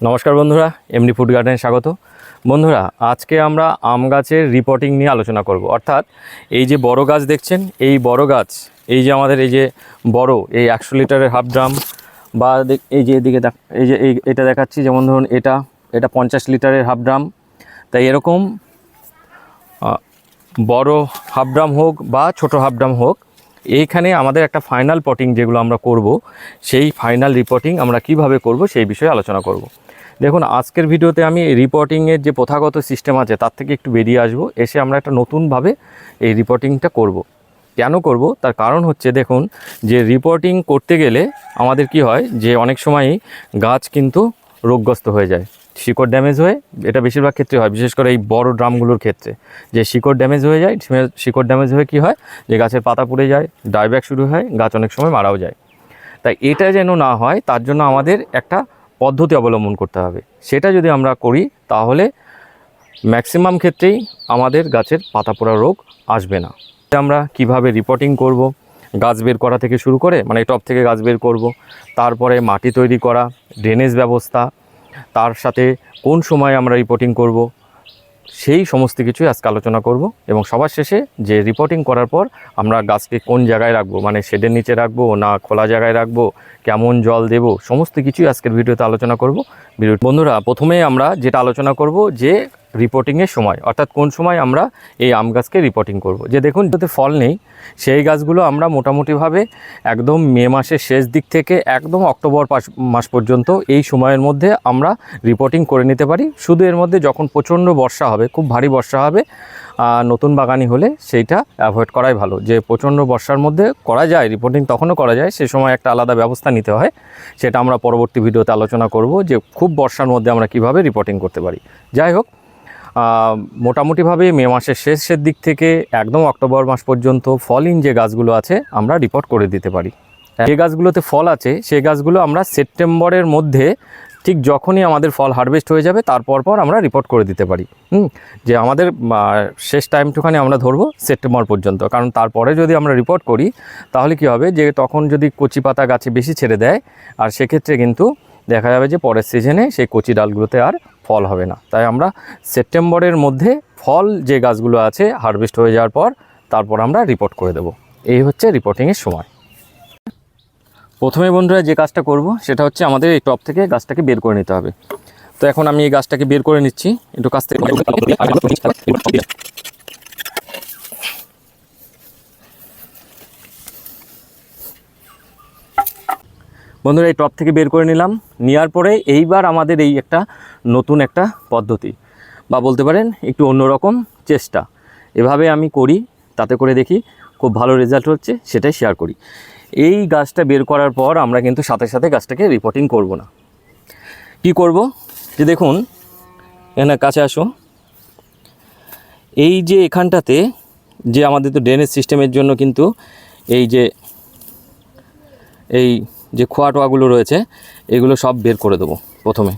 নমস্কার বন্ধুরা এমনি ফুড গার্ডেনে স্বাগত। বন্ধুরা, আজকে আমরা আম গাছের রিপোর্টিং নিয়ে আলোচনা করব। অর্থাৎ এই যে বড় গাছ দেখছেন, এই বড় গাছ, এই যে আমাদের এই যে বড়, এই একশো লিটারের হাফ ড্রাম বা এই যে এদিকে এই যে এটা দেখাচ্ছি, যেমন ধরুন এটা এটা পঞ্চাশ লিটারের হাফ ড্রাম তাই এরকম বড় হাফ ড্রাম হোক বা ছোট হাফ ড্রাম হোক এইখানে আমাদের একটা ফাইনাল পটিং যেগুলো আমরা করব, সেই ফাইনাল রিপোর্টিং আমরা কীভাবে করব সেই বিষয়ে আলোচনা করব। দেখুন, আজকের ভিডিওতে আমি রিপোর্টিংয়ের যে প্রথাগত সিস্টেম আছে, তার থেকে একটু বেরিয়ে আসব, এসে আমরা একটা নতুনভাবে এই রিপোর্টিংটা করব। কেন করব? তার কারণ হচ্ছে, দেখুন, যে রিপোর্টিং করতে গেলে আমাদের কি হয়, যে অনেক সময়ই গাছ কিন্তু রোগগ্রস্ত হয়ে যায়। শিকড় ড্যামেজ হয়ে, এটা বেশিরভাগ ক্ষেত্রে হয়, বিশেষ করে এই বড় ড্রামগুলোর ক্ষেত্রে। যে শিকড় ড্যামেজ হয়ে যায় শিকড় ড্যামেজ হয়ে কি হয়? যে গাছের পাতা পুড়ে যায় ডাইব্যাক শুরু হয়, গাছ অনেক সময় মারাও যায়। তাই এটা যেন না হয়, তার জন্য আমাদের একটা পদ্ধতি অবলম্বন করতে হবে। সেটা যদি আমরা করি, তাহলে ম্যাক্সিমাম ক্ষেত্রেই আমাদের গাছের পাতা পোড়া রোগ আসবে না। আমরা কীভাবে রিপোর্টিং করব? গাছ বের করা থেকে শুরু করে মানে টপ থেকে গাছ বের করব, তারপরে মাটি তৈরি করা ড্রেনেজ ব্যবস্থা তার সাথে কোন সময় আমরা রিপোর্টিং করব, সেই সমস্ত কিছুই আজকে আলোচনা করব এবং সবার শেষে যে রিপোর্টিং করার পর আমরা গাছকে কোন জায়গায় রাখব মানে শেডের নিচে রাখব না খোলা জায়গায় রাখব, কেমন জল দেব, সমস্ত কিছুই আজকের ভিডিওতে আলোচনা করব। ভিডিও বন্ধুরা, প্রথমে আমরা যেটা আলোচনা করব যে রিপোর্টিংয়ের সময়, অর্থাৎ কোন সময় আমরা এই আম গাছকে রিপোর্টিং করব। যে দেখুন যাতে ফল নেই, সেই গাছগুলো আমরা মোটামুটিভাবে একদম মে মাসের শেষ দিক থেকে একদম অক্টোবর মাস পর্যন্ত এই সময়ের মধ্যে আমরা রিপোর্টিং করে নিতে পারি। শুধু এর মধ্যে যখন প্রচণ্ড বর্ষা হবে, খুব ভারী বর্ষা হবে নতুন বাগানি হলে সেইটা অ্যাভয়েড করাই ভালো। যে প্রচণ্ড বর্ষার মধ্যে করা যায় রিপোর্টিং তখনও করা যায়, সে সময় একটা আলাদা ব্যবস্থা নিতে হয়। সেটা আমরা পরবর্তী ভিডিওতে আলোচনা করব যে খুব বর্ষার মধ্যে আমরা কীভাবে রিপোর্টিং করতে পারি। যাই হোক মোটামুটিভাবে মে মাসের শেষের দিক থেকে একদম অক্টোবর মাস পর্যন্ত ফলিন যে গাছগুলো আছে, আমরা রিপোর্ট করে দিতে পারি। যে গাছগুলোতে ফল আছে সেই গাছগুলো আমরা সেপ্টেম্বরের মধ্যে ঠিক যখনই আমাদের ফল হারভেস্ট হয়ে যাবে তারপর পর আমরা রিপোর্ট করে দিতে পারি। হুম? যে আমাদের শেষ টাইমটুখানি আমরা ধরবো সেপ্টেম্বর পর্যন্ত। কারণ তারপরে যদি আমরা রিপোর্ট করি, তাহলে কি হবে? যে তখন যদি কচি পাতা গাছে বেশি ছেড়ে দেয়, আর সেক্ষেত্রে কিন্তু দেখা যাবে যে পরের সিজনে সেই কচি ডালগুলোতে আর ফল হবে না। তাই আমরা সেপ্টেম্বরের মধ্যে ফল যে গাছগুলো আছে হারভেস্ট হয়ে যাওয়ার পর তারপর আমরা রিপোর্ট করে দেব। এই হচ্ছে রিপোর্টিংয়ের সময়। প্রথমে বন্ধুরা যে কাজটা করব সেটা হচ্ছে আমাদের এই টপ থেকে গাছটাকে বের করে নিতে হবে। তো এখন আমি এই গাছটাকে বের করে নিচ্ছি। একটু কাছ থেকে বন্ধুরা, এই টপ থেকে বের করে নিলাম। নেওয়ার পরে এইবার আমাদের এই একটা নতুন একটা পদ্ধতি, বা বলতে পারেন একটু অন্যরকম চেষ্টা। এভাবে আমি করি, তাতে করে দেখি খুব ভালো রেজাল্ট হচ্ছে, সেটাই শেয়ার করি। এই গাছটা বের করার পর আমরা কিন্তু সাথে সাথে গাছটাকে রিপোর্টিং করব না। কি করব? যে দেখুন এখানে কাছে আসো। এই যে এখানটাতে যে আমাদের তো ড্রেনেজ সিস্টেমের জন্য কিন্তু এই যে এই যে খোয়া টোয়াগুলো রয়েছে, এগুলো সব বের করে দেবো প্রথমে।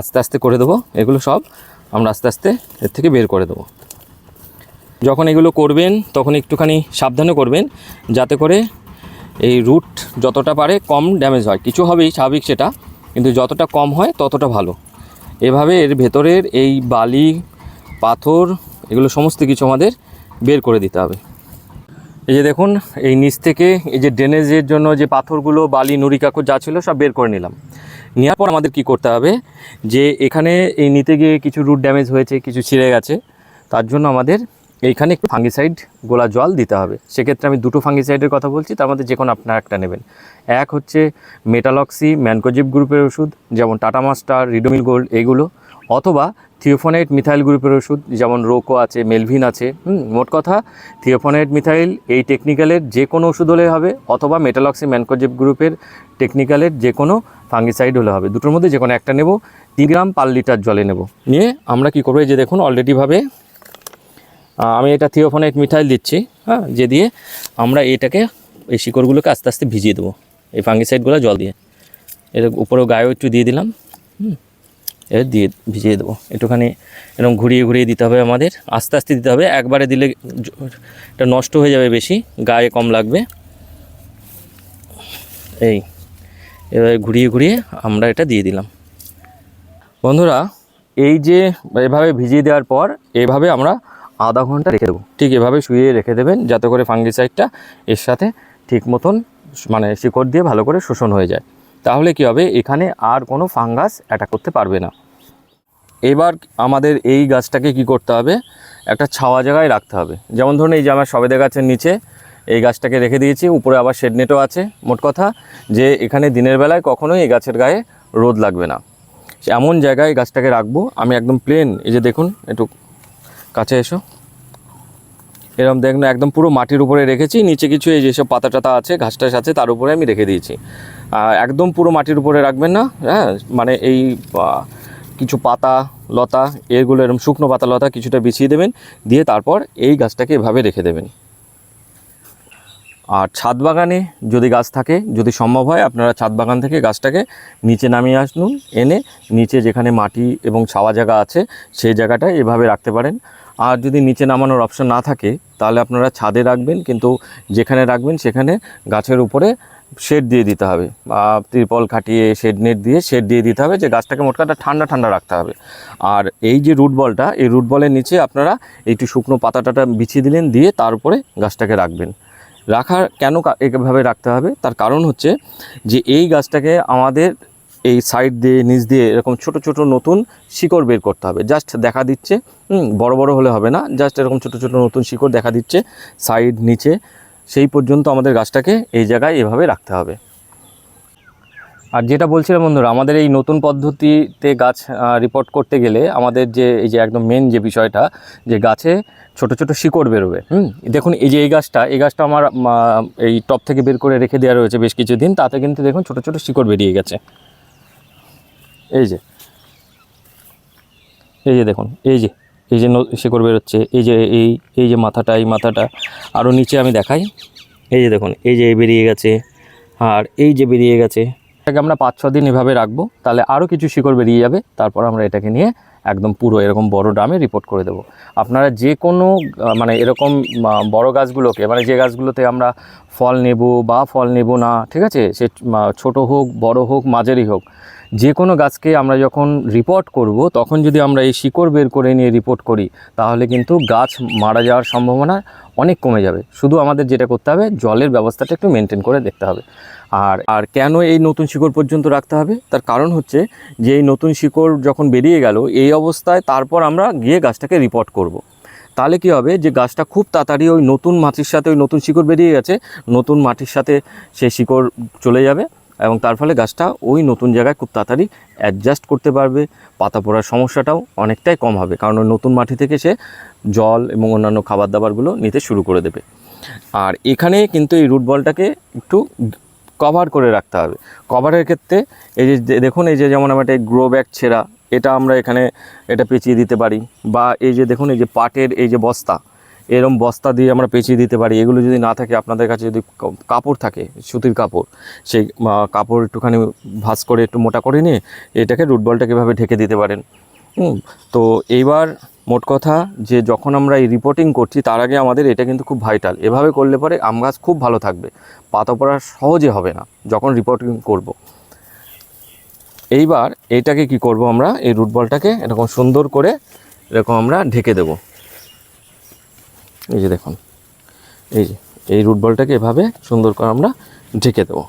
আস্তে আস্তে করে দেবো, এগুলো সব আমরা আস্তে আস্তে এর থেকে বের করে দেবো। যখন এগুলো করবেন, তখন একটুখানি সাবধানে করবেন, যাতে করে এই রুট যতটা পারে কম ড্যামেজ হয়। কিছু হবেই স্বাভাবিক সেটা, কিন্তু যতটা কম হয় ততটা ভালো। এভাবে এর ভেতরের এই বালি, পাথর, এগুলো সমস্ত কিছু আমাদের বের করে দিতে হবে। এই যে দেখুন, এই নিচ থেকে এই যে ড্রেনেজের জন্য যে পাথরগুলো, বালি, নুড়ি, কাকর যা ছিল সব বের করে নিলাম। নেওয়ার পর আমাদের কি করতে হবে? যে এখানে এই নিতে গিয়ে কিছু রুট ড্যামেজ হয়েছে, কিছু ছিঁড়ে গেছে, তার জন্য আমাদের এইখানে একটু ফাঙ্গিসাইড গোলা জল দিতে হবে। সেক্ষেত্রে আমি দুটো ফাঙ্গিসাইডের কথা বলছি, তার মধ্যে যে কোনো আপনারা একটা নেবেন। এক হচ্ছে মেটালক্সি ম্যানকোজিপ গ্রুপের ওষুধ, যেমন টাটা মাস্টার রিডোমিল গোল্ড এগুলো। অথবা থিওফোনাইট মিথাইল গ্রুপের ওষুধ, যেমন রোকো আছে, মেলভিন আছে মোট কথা থিওফোনাইট মিথাইল এই টেকনিক্যালের যে কোনো ওষুধ হলে হবে, অথবা মেটালক্সি ম্যানকোজিপ গ্রুপের টেকনিক্যালের যে কোনো ফাঙ্গিসাইড হলে হবে। দুটোর মধ্যে যে কোনো একটা নেব, তিন গ্রাম পার লিটার জলে নেব। নিয়ে আমরা কি করব যে দেখুন অলরেডিভাবে আমি এটা থিওফোনাইট মিথাইল দিচ্ছি হ্যাঁ যে দিয়ে আমরা এটাকে, এই শিকড়গুলোকে আস্তে আস্তে ভিজিয়ে দেবো, এই ফাঙ্গিসাইডগুলো জল দিয়ে। এর উপরেও গায়েও একটু দিয়ে দিলাম, হুম। এর দিয়ে ভিজিয়ে দেবো। একটুখানি এরকম ঘুরিয়ে ঘুরিয়ে দিতে হবে আমাদের। আস্তে আস্তে দিতে হবে। একবারে দিলে এটা নষ্ট হয়ে যাবে বেশি। গায়ে কম লাগবে। এই, এবার ঘুরিয়ে ঘুরিয়ে আমরা এটা দিয়ে দিলাম। বন্ধুরা, এই যে এভাবে ভিজিয়ে দেওয়ার পর এভাবে আমরা আধা ঘণ্টা রেখে দেবো। ঠিক এভাবে শুয়ে রেখে দেবেন যাতে করে ফাঙ্গিসাইডটা এর সাথে ঠিক মতন মানে শিকড় দিয়ে ভালো করে শোষণ হয়ে যায়। তাহলে কি হবে? এখানে আর কোনো ফাঙ্গাস অ্যাটাক করতে পারবে না। এবার আমাদের এই গাছটাকে কি করতে হবে? একটা ছাওয়া জায়গায় রাখতে হবে। যেমন ধরুন, এই যে আমার সবেদা গাছের নিচে এই গাছটাকে রেখে দিয়েছি, উপরে আবার শেড নেটও আছে। মোট কথা যে এখানে দিনের বেলায় কখনোই এই গাছের গায়ে রোদ লাগবে না। এমন জায়গায় গাছটাকে রাখব। আমি একদম প্লেন এই যে দেখুন, একটু কাছে এসো। এরকম দেখুন, একদম পুরো মাটির উপরে রেখেছি। নিচে কিছু এই যেসব পাতা টাতা আছে ঘাস টাস আছে, তার উপরে আমি রেখে দিয়েছি। একদম পুরো মাটির উপরে রাখবেন না হ্যাঁ? মানে এই কিছু পাতা, লতা, এগুলো এরকম শুকনো পাতা, লতা কিছুটা বিছিয়ে দেবেন, দিয়ে তারপর এই গাছটাকে এভাবে রেখে দেবেন। আর ছাদ বাগানে যদি গাছ থাকে, যদি সম্ভব হয়, আপনারা ছাদ বাগান থেকে গাছটাকে নিচে নামিয়ে আসুন, এনে নিচে যেখানে মাটি এবং ছাওয়া জায়গা আছে, সেই জায়গাটায় এভাবে রাখতে পারেন। আর যদি নিচে নামানোর অপশন না থাকে, তাহলে আপনারা ছাদে রাখবেন, কিন্তু যেখানে রাখবেন, সেখানে গাছের উপরে শেড দিয়ে দিতে হবে বা ত্রিপল খাটিয়ে শেড নেট দিয়ে শেড দিয়ে দিতে হবে যে গাছটাকে মোটকাটা ঠান্ডা ঠান্ডা রাখতে হবে। আর এই যে রুট বলটা এই রুট বলের নিচে আপনারা একটু শুকনো পাতাটাটা বিছিয়ে দিলেন, দিয়ে তার উপরে গাছটাকে রাখবেন। রাখার কেন এইভাবে রাখতে হবে? তার কারণ হচ্ছে যে এই গাছটাকে আমাদের এই সাইড দিয়ে, নিচ দিয়ে এরকম ছোট ছোট নতুন শিকড় বের করতে হবে। জাস্ট দেখা দিচ্ছে বড় বড় হলে হবে না। জাস্ট এরকম ছোট ছোট নতুন শিকড় দেখা দিচ্ছে সাইড নিচে। সেই পর্যন্ত আমাদের গাছটাকে এই জায়গায় এভাবে রাখতে হবে। আর যেটা বলছিলাম বন্ধুরা, আমাদের এই নতুন পদ্ধতিতে গাছ রিপোর্ট করতে গেলে আমাদের যে, এই যে একদম মেন যে বিষয়টা, যে গাছে ছোট ছোট শিকড় বেরোবে। হুম? দেখুন, এই যে এই গাছটা এই গাছটা আমার এই টপ থেকে বের করে রেখে দেওয়া রয়েছে বেশ কিছুদিন, তাতে কিন্তু দেখুন ছোট ছোট শিকড় বেরিয়ে গেছে। এই যে এই যে দেখুন, এই যে এই যে শিকড় বেরোচ্ছে, এই যে এই এই যে মাথাটা, এই মাথাটা। আরও নিচে আমি দেখাই। এই যে দেখুন, এই যে বেরিয়ে গেছে, আর এই যে বেরিয়ে গেছে। এটাকে আমরা পাঁচ ছ দিন এভাবে রাখব, তাহলে আরও কিছু শিকড় বেরিয়ে যাবে। তারপর আমরা এটাকে নিয়ে একদম পুরো এরকম বড় ড্রামে রিপোর্ট করে দেবো। আপনারা যে কোনো মানে এরকম বড় গাছগুলোকে মানে যে গাছগুলোতে আমরা ফল নেব বা ফল নেব না, ঠিক আছে? সে ছোট হোক, বড় হোক, মাঝারি হোক যে কোনো গাছকে আমরা যখন রিপোর্ট করব, তখন যদি আমরা এই শিকড় বের করে নিয়ে রিপোর্ট করি, তাহলে কিন্তু গাছ মারা যাওয়ার সম্ভাবনা অনেক কমে যাবে। শুধু আমাদের যেটা করতে হবে, জলের ব্যবস্থাটা একটু মেনটেন করে দেখতে হবে। আর আর কেন এই নতুন শিকড় পর্যন্ত রাখতে হবে? তার কারণ হচ্ছে যে এই নতুন শিকড় যখন বেরিয়ে গেল, এই অবস্থায় তারপর আমরা গিয়ে গাছটাকে রিপোর্ট করব। তাহলে কি হবে যে গাছটা খুব তাড়াতাড়ি ওই নতুন মাটির সাথে ওই নতুন শিকড় বেরিয়ে গেছে, নতুন মাটির সাথে সেই শিকড় চলে যাবে। এবং তার ফলে গাছটা ওই নতুন জায়গায় খুব তাড়াতাড়ি অ্যাডজাস্ট করতে পারবে। পাতা পড়ার সমস্যাটাও অনেকটাই কম হবে, কারণ ওই নতুন মাটি থেকে সে জল এবং অন্যান্য খাবার দাবারগুলো নিতে শুরু করে দেবে। আর এখানে কিন্তু এই রুট বলটাকে একটু কভার করে রাখতে হবে। কভারের ক্ষেত্রে এই যে দেখুন, এই যে যেমন আমার একটা গ্রো ব্যাগ ছেঁড়া, এটা আমরা এখানে, এটা পেঁচিয়ে দিতে পারি। বা এই যে দেখুন, এই যে পাটের এই যে বস্তা এরম বস্তা দিয়ে আমরা পেঁচিয়ে দিতে পারি। এগুলো যদি না থাকে, আপনাদের কাছে যদি কাপড় থাকে, সুতির কাপড়, সেই কাপড় একটুখানি ভাঁজ করে একটু মোটা করে নিয়ে এটাকে রুট বলটাকে এভাবে ঢেকে দিতে পারেন। তো এইবার মোট কথা যে যখন আমরা এই রিপোর্টিং করছি, তার আগে আমাদের এটা কিন্তু খুব ভাইটাল এভাবে করলে পরে আম গাছ খুব ভালো থাকবে। পাতা পড়া সহজে হবে না, যখন রিপোর্টিং করব। এইবার এইটাকে কি করব আমরা? এই রুট বলটাকে এরকম সুন্দর করে এরকম আমরা ঢেকে দেব। এই যে দেখুন, এই যে, এই রুট বলটাকে এভাবে সুন্দর করে আমরা ঢেকে দেবো।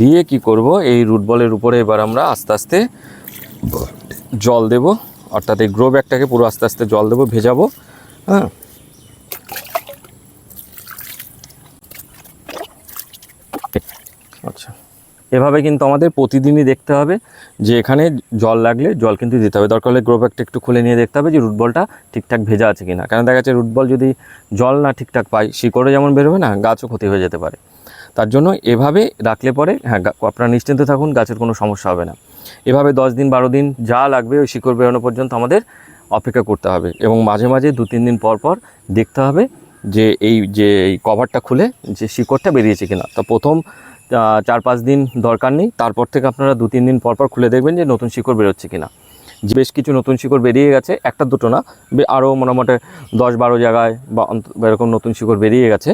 দিয়ে কি করব? এই রুট বলের উপরে এবার আমরা আস্তে আস্তে জল দেব। অর্থাৎ এই গ্রো ব্যাগটাকে পুরো আস্তে আস্তে জল দেবো, ভেজাবো হ্যাঁ। আচ্ছা। এভাবে কিন্তু আমাদের প্রতিদিনই দেখতে হবে যে এখানে জল লাগলে জল কিন্তু দিতে হবে। দরকার হলে গ্রো ব্যাগটা একটু খুলে নিয়ে দেখতে হবে যে রুট বলটা ঠিকঠাক ভেজা আছে কিনা। কারণ দেখা যাচ্ছে রুট বল যদি জল না ঠিকঠাক পায়, শিকড়ও যেমন বেরোবে না, গাছও ক্ষতি হয়ে যেতে পারে। তার জন্য এভাবে রাখলে পরে হ্যাঁ আপনারা নিশ্চিন্ত থাকুন, গাছের কোনো সমস্যা হবে না। এভাবে দশ দিন, বারো দিন যা লাগবে ওই শিকড় বেরোনো পর্যন্ত আমাদের অপেক্ষা করতে হবে এবং মাঝে মাঝে দু, তিন দিন পর পর দেখতে হবে যে এই যে এই কভারটা খুলে যে শিকড়টা বেরিয়েছে কিনা। তো প্রথম চার পাঁচ দিন দরকার নেই। তারপর থেকে আপনারা দু তিন দিন পর পর খুলে দেখবেন যে নতুন শিকড় বেরোচ্ছে কিনা। যে বেশ কিছু নতুন শিকড় বেরিয়ে গেছে, একটা দুটো না আরও মোটামুটি দশ বারো জায়গায় বা এরকম নতুন শিকড় বেরিয়ে গেছে।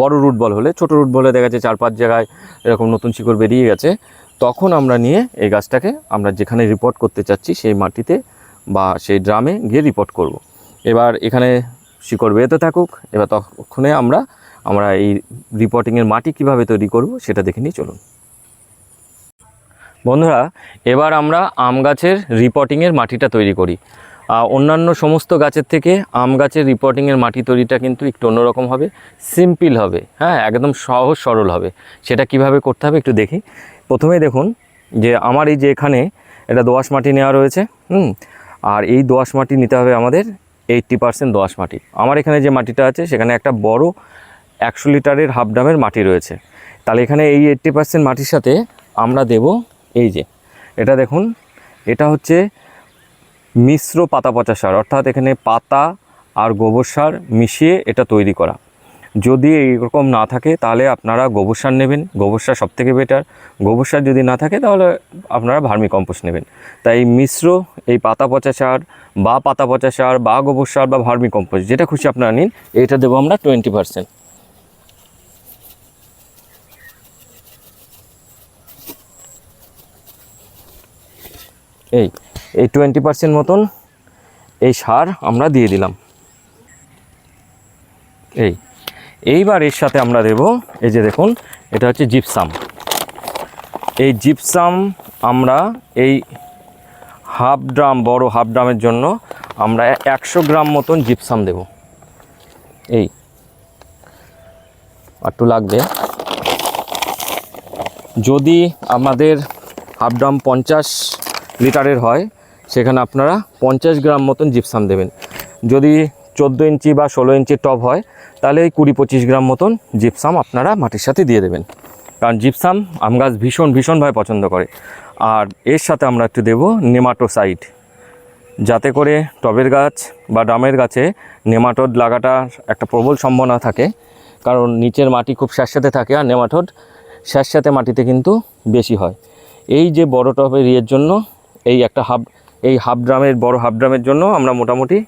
বড় রুট বল হলে, ছোট রুট বলে দেখা যাচ্ছে চার পাঁচ জায়গায় এরকম নতুন শিকড় বেরিয়ে গেছে। তখন আমরা নিয়ে এই গাছটাকে আমরা যেখানে রিপোর্ট করতে চাচ্ছি, সেই মাটিতে বা সেই ড্রামে গিয়ে রিপোর্ট করব। এবার এখানে শিকড় বেরোতে থাকুক, এবার তখনই আমরা আমরা এই রিপোর্টিংয়ের মাটি কীভাবে তৈরি করব সেটা দেখে নিয়ে চলুন। বন্ধুরা, এবার আমরা আম গাছের রিপোর্টিংয়ের মাটিটা তৈরি করি। অন্যান্য সমস্ত গাছের থেকে আম গাছের রিপোর্টিংয়ের মাটি তৈরিটা কিন্তু একটু অন্যরকম হবে সিম্পল হবে হ্যাঁ একদম সহজ সরল হবে। সেটা কীভাবে করতে হবে একটু দেখি। প্রথমেই দেখুন যে আমার এই যে এখানে এটা দোআঁশ মাটি নেওয়া রয়েছে, হুম, আর এই দোআঁশ মাটি নিতে হবে আমাদের এইট্টি পার্সেন্ট দোআঁশ মাটি। আমার এখানে যে মাটিটা আছে সেখানে একটা বড় একশো লিটারের হাফ ড্রামের মাটি রয়েছে। তাহলে এখানে এই এইট্টি পার্সেন্ট মাটির সাথে আমরা দেব এই যে, এটা দেখুন, এটা হচ্ছে মিশ্র পাতা পচা সার, অর্থাৎ এখানে পাতা আর গোবর সার মিশিয়ে এটা তৈরি করা। যদি এইরকম না থাকে, তাহলে আপনারা গোবর সার নেবেন, গোবর সার সবথেকে বেটার গোবর সার যদি না থাকে, তাহলে আপনারা ভার্মি কম্পোস্ট নেবেন। তাই মিশ্র, এই পাতা পচা সার বা পাতা পচা সার বা গোবর সার বা ভার্মি কম্পোস্ট যেটা খুশি আপনারা নিন এটা দেবো আমরা টোয়েন্টি পার্সেন্ট এই এই টোয়েন্টি পার্সেন্ট মতন এই সার আমরা দিয়ে দিলাম। এই, এইবার এর সাথে আমরা দেব, এই যে দেখুন, এটা হচ্ছে জিপসাম এই জিপসাম আমরা এই হাফ ড্রাম বড় হাফ ড্রামের জন্য আমরা একশো গ্রাম মতন জিপসাম দেব। এই, একটু লাগবে। যদি আমাদের হাফ ড্রাম পঞ্চাশ লিটারের হয়, সেখানে আপনারা পঞ্চাশ গ্রাম মতন জিপসাম দেবেন। যদি চোদ্দ ইঞ্চি বা ষোলো ইঞ্চির টব হয়, তাহলে এই কুড়ি পঁচিশ গ্রাম মতন জিপসাম আপনারা মাটির সাথে দিয়ে দেবেন। কারণ জিপসাম আম গাছ ভীষণ ভীষণভাবে পছন্দ করে। আর এর সাথে আমরা একটু দেবো নেমাটোসাইড। যাতে করে টবের গাছ বা ডামের গাছে নেমাটোড লাগাটার একটা প্রবল সম্ভাবনা থাকে। কারণ নিচের মাটি খুব স্যাঁতস্যাঁতে থাকে আর নেমাটোড স্যাঁতস্যাঁতে মাটিতে কিন্তু বেশি হয়। এই যে বড় টবের ইয়ের জন্য এই একটা হাফ এই হাফ ড্রামের বড় হাফ ড্রামের জন্য আমরা মোটামুটি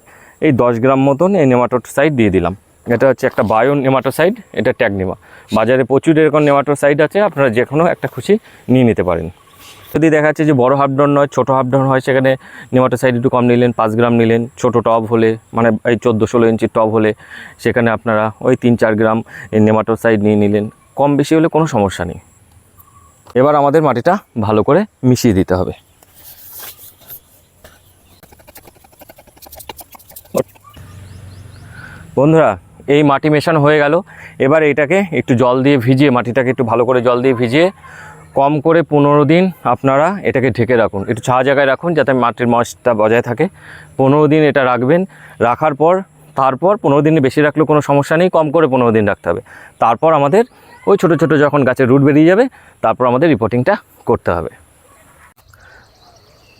এই দশ গ্রাম মতন এই নেমাটোসাইড দিয়ে দিলাম। এটা হচ্ছে একটা বায়ো নেমাটোসাইড এটা ট্যাগনিমা বাজারে প্রচুর এরকম নেমাটোসাইড আছে, আপনারা যে কোনো একটা খুশি নিয়ে নিতে পারেন। যদি দেখা যাচ্ছে যে বড় হাফ ডাউন নয়, ছোটো হাফ ডাউন হয়, সেখানে নেমাটোসাইড একটু কম নিলেন, পাঁচ গ্রাম নিলেন, ছোটো টব হলে মানে এই চোদ্দ ষোলো ইঞ্চির টব হলে, সেখানে আপনারা ওই তিন চার গ্রাম এই নেমাটোসাইড নিয়ে নিলেন। কম বেশি হলে কোনো সমস্যা নেই। এবার আমাদের মাটিটা ভালো করে মিশিয়ে দিতে হবে। বন্ধুরা, এই মাটি মেশানো হয়ে গেল। এবার এটাকে একটু জল দিয়ে ভিজিয়ে, মাটিটাকে একটু ভালো করে জল দিয়ে ভিজিয়ে কম করে পনেরো দিন আপনারা এটাকে ঢেকে রাখুন। একটু ছায়া জায়গায় রাখুন যাতে মাটির মশটা বজায় থাকে। পনেরো দিন এটা রাখবেন। রাখার পর, তারপর পনেরো দিনে বেশি রাখলেও কোনো সমস্যা নেই, কম করে পনেরো দিন রাখতে হবে। তারপর আমাদের ওই ছোটো ছোটো যখন গাছের রুট বেরিয়ে যাবে, তারপর আমাদের রিপোর্টিংটা করতে হবে।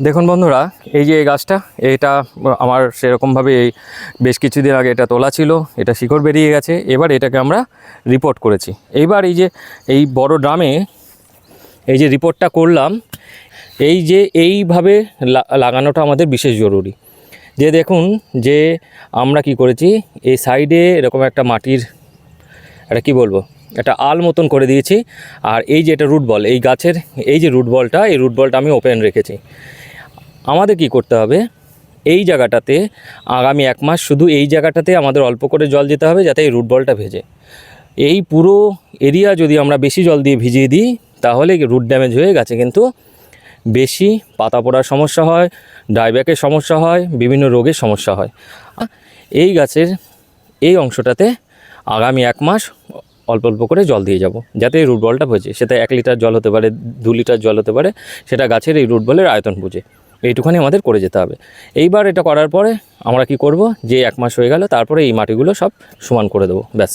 দেখুন বন্ধুরা, এই যে এই গাছটা, এটা আমার সেরকমভাবে এই বেশ কিছুদিন আগে এটা তোলা ছিল, এটা শিকড় বেরিয়ে গেছে, এবার এটাকে আমরা রিপোর্ট করেছি। এইবার এই যে এই বড় ড্রামে এই যে রিপোর্টটা করলাম, এই যে এইভাবে লাগানোটা আমাদের বিশেষ জরুরি। যে দেখুন, যে আমরা কি করেছি, এই সাইডে এরকম একটা মাটির, এটা কি বলব, একটা আল মতন করে দিয়েছি, আর এই যে এটা রুট বল এই গাছের, এই যে রুট বলটা এই রুট বলটা আমি ওপেন রেখেছি। আমাদের কি করতে হবে? এই জায়গাটাতে আগামী এক মাস শুধু এই জায়গাটাতে আমাদের অল্প করে জল দিতে হবে যাতে এই রুট বলটা ভেজে। এই পুরো এরিয়া যদি আমরা বেশি জল দিয়ে ভিজিয়ে দিই, তাহলে রুট ড্যামেজ হয়ে গাছে। কিন্তু বেশি পাতা পড়ার সমস্যা হয় ডাইব্যাকের সমস্যা হয়, বিভিন্ন রোগের সমস্যা হয়। এই গাছের এই অংশটাতে আগামী এক মাস অল্প অল্প করে জল দিয়ে যাব, যাতে এই রুট বলটা বোঝে সেটা এক লিটার জল হতে পারে, দু লিটার জল হতে পারে, সেটা গাছের এই রুট বলের আয়তন বুঝে। এইটুখানি আমাদের করে যেতে হবে। এইবার এটা করার পরে আমরা কি করব? যে এক মাস হয়ে গেল, তারপরে এই মাটিগুলো সব সমান করে দেবো, ব্যাস।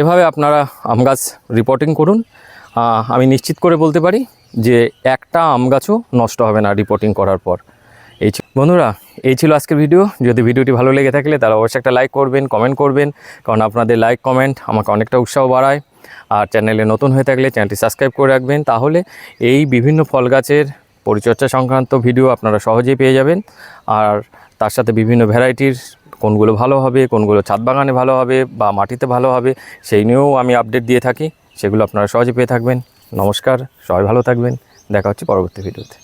এভাবে আপনারা আম গাছ রিপোর্টিং করুন। আমি নিশ্চিত করে বলতে পারি যে একটা আম গাছও নষ্ট হবে না রিপোর্টিং করার পর। এই বন্ধুরা, এই ছিল আজকের ভিডিও। যদি ভিডিওটি ভালো লেগে থাকলে তাহলে অবশ্যই একটা লাইক করবেন কমেন্ট করবেন, কারণ আপনাদের লাইক কমেন্ট আমাকে অনেকটা উৎসাহ বাড়ায়। আর চ্যানেলে নতুন হয়ে থাকলে চ্যানেলটি সাবস্ক্রাইব করে রাখবেন। তাহলে এই বিভিন্ন ফল গাছের পরিচর্যা সংক্রান্ত ভিডিও আপনারা সহজেই পেয়ে যাবেন। আর তার সাথে বিভিন্ন ভ্যারাইটির কোনগুলো ভালো হবে, কোনগুলো ছাদ বাগানে ভালো হবে বা মাটিতে ভালো হবে, সেই নিয়েও আমি আপডেট দিয়ে থাকি। সেগুলো আপনারা সহজে পেয়ে থাকবেন। নমস্কার, সবাই ভালো থাকবেন। দেখা হচ্ছে পরবর্তী ভিডিওতে